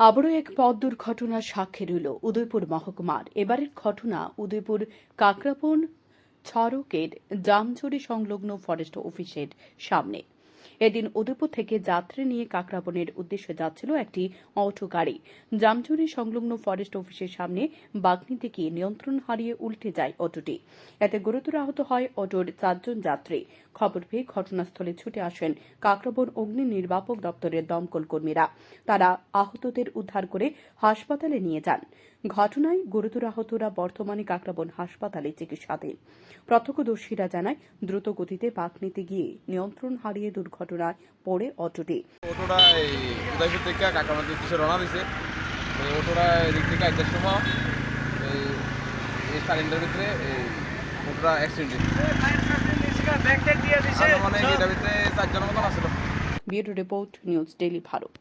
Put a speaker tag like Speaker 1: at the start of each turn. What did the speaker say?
Speaker 1: আবারও এক পথ দুর্ঘটনার সাক্ষী রইল উদয়পুর মহকুমার। এবারের ঘটনা উদয়পুর কাকরাপন ছড়কের জামচুরি সংলগ্ন ফরেস্ট অফিসের সামনে। এদিন উদয়পুর থেকে যাত্রী নিয়ে কাকরাপনের উদ্দেশ্যে যাচ্ছিল একটি অটো গাড়ি। জামঝুরি সংলগ্ন ফরেস্ট অফিসের সামনে বাগনিতে গিয়ে নিয়ন্ত্রণ হারিয়ে উল্টে যায় অটোটি। এতে গুরুতর আহত হয় অটোর চারজন যাত্রী। খবর পেয়ে ঘটনাস্থলে ছুটে আসেন কাকরাবন অগ্নি নির্বাপক দপ্তরের দমকল কর্মীরা। তারা আহতদের উদ্ধার করে হাসপাতালে নিয়ে যান। ঘটনায় গুরুতর আহতরা বর্তমানে কাকরাবন হাসপাতালে চিকিৎসাধীন। প্রত্যক্ষদর্শীরা জানায়, দ্রুত গতিতে পাক নিতে গিয়ে নিয়ন্ত্রণ হারিয়ে দুর্ঘটনায় পড়ে অটোটি
Speaker 2: অটোটা এই উদয়পুর থেকে রওনা দিছে। অটোটা এদিক থেকে আইটার সময় এই এই সালিন্ডার ভিতরে এই অটোটা অ্যাক্সিডেন্ট হয়েছে। মানে এটার ভিতরে চারজনের মতন আসলো
Speaker 1: bureau report news daily Bharat.